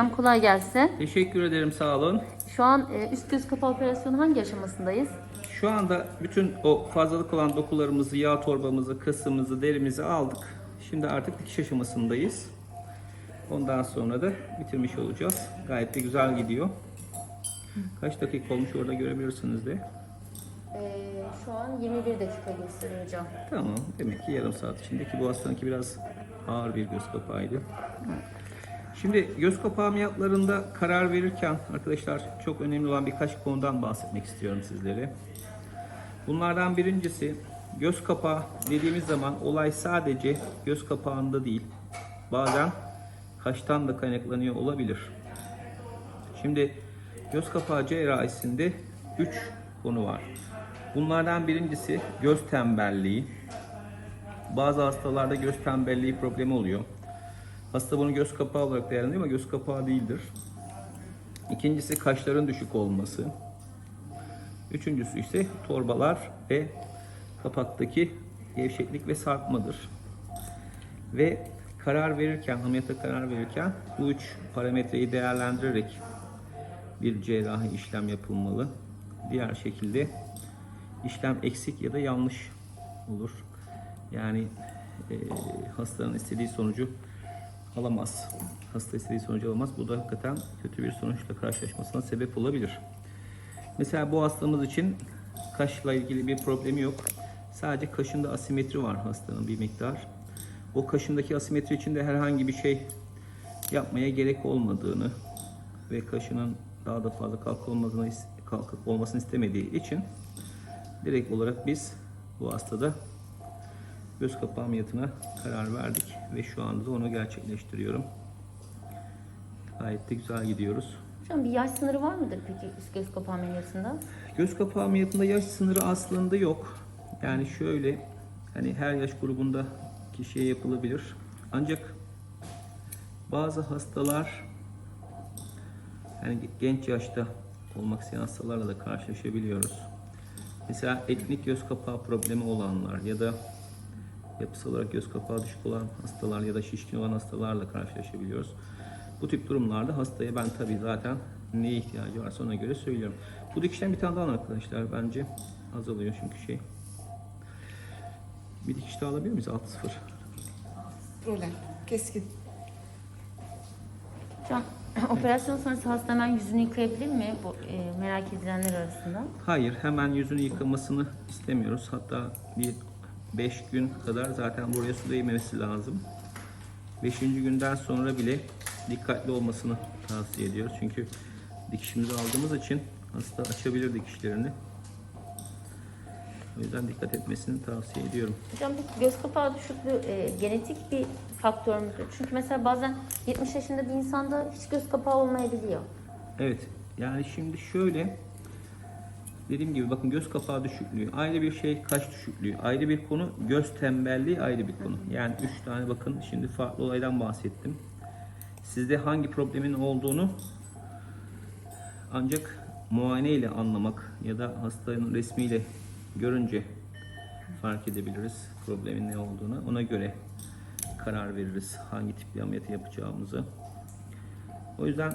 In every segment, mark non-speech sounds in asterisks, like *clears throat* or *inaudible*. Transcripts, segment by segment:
Hocam kolay gelsin. Teşekkür ederim sağ olun. Şu an e, üst göz kapağı operasyonu hangi aşamasındayız? Şu anda bütün o fazlalık olan dokularımızı, yağ torbamızı, kısımızı, derimizi aldık. Şimdi artık dikiş aşamasındayız. Ondan sonra da bitirmiş olacağız. Gayet de güzel gidiyor. Kaç dakika olmuş orada görebilirsiniz de. Ee, şu an 21 dakika gösteriyor hocam. Tamam. Demek ki yarım saat içindeki bu hastanınki biraz ağır bir göz kapağıydı. Şimdi göz kapağı ameliyatlarında karar verirken arkadaşlar çok önemli olan birkaç konudan bahsetmek istiyorum sizlere. Bunlardan birincisi göz kapağı dediğimiz zaman olay sadece göz kapağında değil. Bazen kaştan da kaynaklanıyor olabilir. Şimdi göz kapağı cerrahisinde 3 konu var. Bunlardan birincisi göz tembelliği. Bazı hastalarda göz tembelliği problemi oluyor. Hasta bunu göz kapağı olarak değerlendiriyor ama göz kapağı değildir. İkincisi kaşların düşük olması. Üçüncüsü ise torbalar ve kapaktaki gevşeklik ve sarkmadır. Ve karar verirken, ameliyata karar verirken bu üç parametreyi değerlendirerek bir cerrahi işlem yapılmalı. Diğer şekilde işlem eksik ya da yanlış olur. Yani e, hastanın istediği sonucu alamaz. Hasta istediği sonucu alamaz. Bu da hakikaten kötü bir sonuçla karşılaşmasına sebep olabilir. Mesela bu hastamız için kaşla ilgili bir problemi yok. Sadece kaşında asimetri var hastanın bir miktar. O kaşındaki asimetri için de herhangi bir şey yapmaya gerek olmadığını ve kaşının daha da fazla kalkık olmasını, kalkık olmasını istemediği için direkt olarak biz bu hastada göz kapağı ameliyatına karar verdik ve şu anda da onu gerçekleştiriyorum. Gayet de güzel gidiyoruz. Hocam bir yaş sınırı var mıdır peki göz kapağı ameliyatında? Göz kapağı ameliyatında yaş sınırı aslında yok. Yani şöyle hani her yaş grubunda kişiye yapılabilir. Ancak bazı hastalar yani genç yaşta olmak isteyen hastalarla da karşılaşabiliyoruz. Mesela etnik göz kapağı problemi olanlar ya da yapısal olarak göz kapağı düşük olan hastalar ya da şişkin olan hastalarla karşılaşabiliyoruz. Bu tip durumlarda hastaya ben tabii zaten neye ihtiyacı varsa ona göre söylüyorum. Bu dikişten bir tane daha arkadaşlar bence azalıyor çünkü şey. Bir dikiş daha alabilir miyiz? 6-0. Rolen, keskin. Hocam *clears throat* operasyon sonrası hasta hemen yüzünü yıkayabilir mi? Bu e, merak edilenler arasında. Hayır, hemen yüzünü yıkamasını istemiyoruz. Hatta bir 5 gün kadar zaten buraya su değmemesi lazım. 5. günden sonra bile dikkatli olmasını tavsiye ediyoruz. Çünkü dikişimizi aldığımız için hasta açabilir dikişlerini. O yüzden dikkat etmesini tavsiye ediyorum. Hocam bu göz kapağı düşüklüğü e, genetik bir faktör müdür? Çünkü mesela bazen 70 yaşında bir insanda hiç göz kapağı olmayabiliyor. Evet. Yani şimdi şöyle dediğim gibi bakın göz kapağı düşüklüğü ayrı bir şey, kaş düşüklüğü ayrı bir konu, göz tembelliği ayrı bir konu. Yani üç tane bakın şimdi farklı olaydan bahsettim. Sizde hangi problemin olduğunu ancak muayene ile anlamak ya da hastanın resmiyle görünce fark edebiliriz problemin ne olduğunu. Ona göre karar veririz hangi tip bir ameliyatı yapacağımızı. O yüzden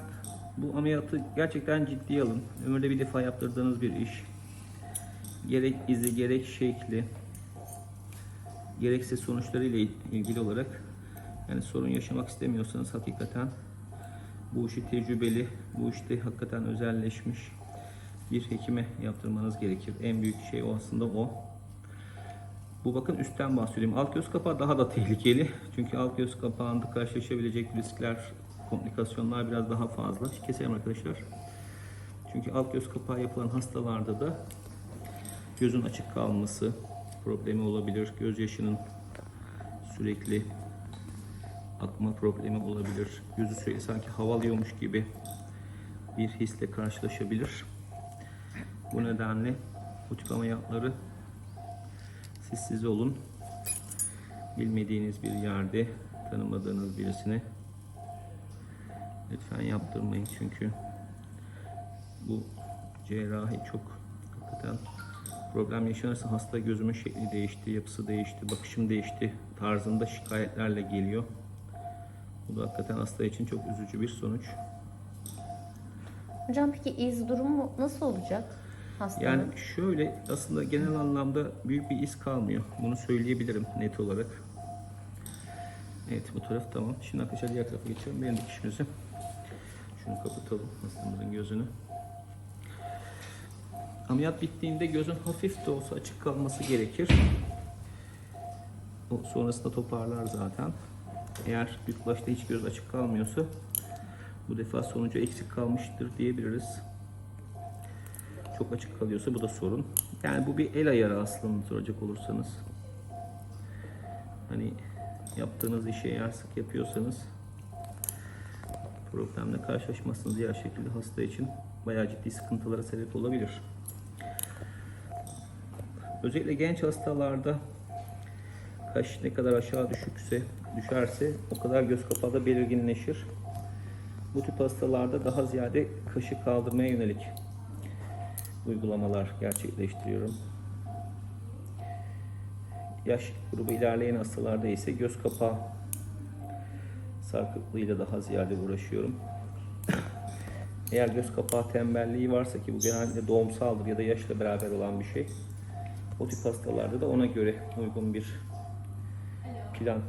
bu ameliyatı gerçekten ciddiye alın. Ömürde bir defa yaptırdığınız bir iş. Gerek izi, gerek şekli, gerekse sonuçlarıyla ilgili olarak yani sorun yaşamak istemiyorsanız hakikaten bu işi tecrübeli, bu işte hakikaten özelleşmiş bir hekime yaptırmanız gerekir. En büyük şey o aslında o. Bu bakın üstten bahsediyorum. Alt göz kapağı daha da tehlikeli. Çünkü alt göz kapağında karşılaşabilecek riskler, komplikasyonlar biraz daha fazla. Keselim arkadaşlar. Çünkü alt göz kapağı yapılan hastalarda da gözün açık kalması problemi olabilir. Gözyaşının sürekli akma problemi olabilir. Gözü sürekli sanki havalıyormuş gibi bir hisle karşılaşabilir. Bu nedenle bu tip ameliyatları siz siz olun. Bilmediğiniz bir yerde tanımadığınız birisine lütfen yaptırmayın çünkü bu cerrahi çok hakikaten problem yaşanırsa hasta gözümün şekli değişti, yapısı değişti, bakışım değişti tarzında şikayetlerle geliyor. Bu da hakikaten hasta için çok üzücü bir sonuç. Hocam peki iz durumu nasıl olacak hastanın? Yani şöyle aslında genel anlamda büyük bir iz kalmıyor. Bunu söyleyebilirim net olarak. Evet bu taraf tamam. Şimdi arkadaşlar diğer tarafa geçelim. Benim dikişimizi. Şunu kapatalım hastamızın gözünü. Ameliyat bittiğinde gözün hafif de olsa açık kalması gerekir. O sonrasında toparlar zaten. Eğer ilk başta hiç göz açık kalmıyorsa bu defa sonucu eksik kalmıştır diyebiliriz. Çok açık kalıyorsa bu da sorun. Yani bu bir el ayarı aslında soracak olursanız. Hani yaptığınız işi eğer sık yapıyorsanız problemle karşılaşmazsınız. Diğer şekilde hasta için bayağı ciddi sıkıntılara sebep olabilir. Özellikle genç hastalarda kaş ne kadar aşağı düşükse, düşerse o kadar göz kapağı da belirginleşir. Bu tip hastalarda daha ziyade kaşı kaldırmaya yönelik uygulamalar gerçekleştiriyorum. Yaş grubu ilerleyen hastalarda ise göz kapağı sarkıklığıyla daha ziyade uğraşıyorum. Eğer göz kapağı tembelliği varsa ki bu genelde doğumsaldır ya da yaşla beraber olan bir şey. O tip hastalarda da ona göre uygun bir plan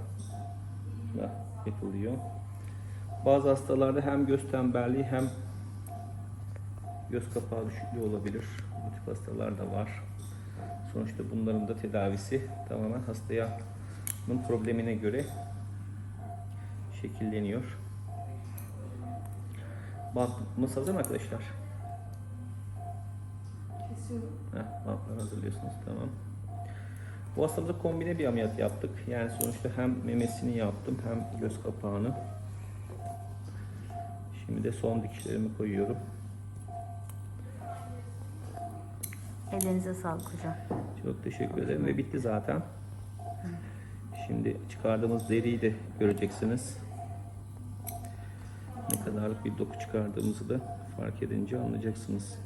yapılıyor. Bazı hastalarda hem göz tembelliği hem göz kapağı düşüklüğü olabilir. Bu tip hastalar da var. Sonuçta bunların da tedavisi tamamen hastanın problemine göre şekilleniyor. Bantımız hazır mı arkadaşlar? Kesiyorum. Heh, bantları hazırlıyorsunuz tamam. Bu hastamıza kombine bir ameliyat yaptık. Yani sonuçta hem memesini yaptım hem göz kapağını. Şimdi de son dikişlerimi koyuyorum. Ellerinize sağlık hocam. Çok teşekkür ederim ve bitti zaten. Şimdi çıkardığımız deriyi de göreceksiniz. Kadarlık bir doku çıkardığımızı da fark edince anlayacaksınız.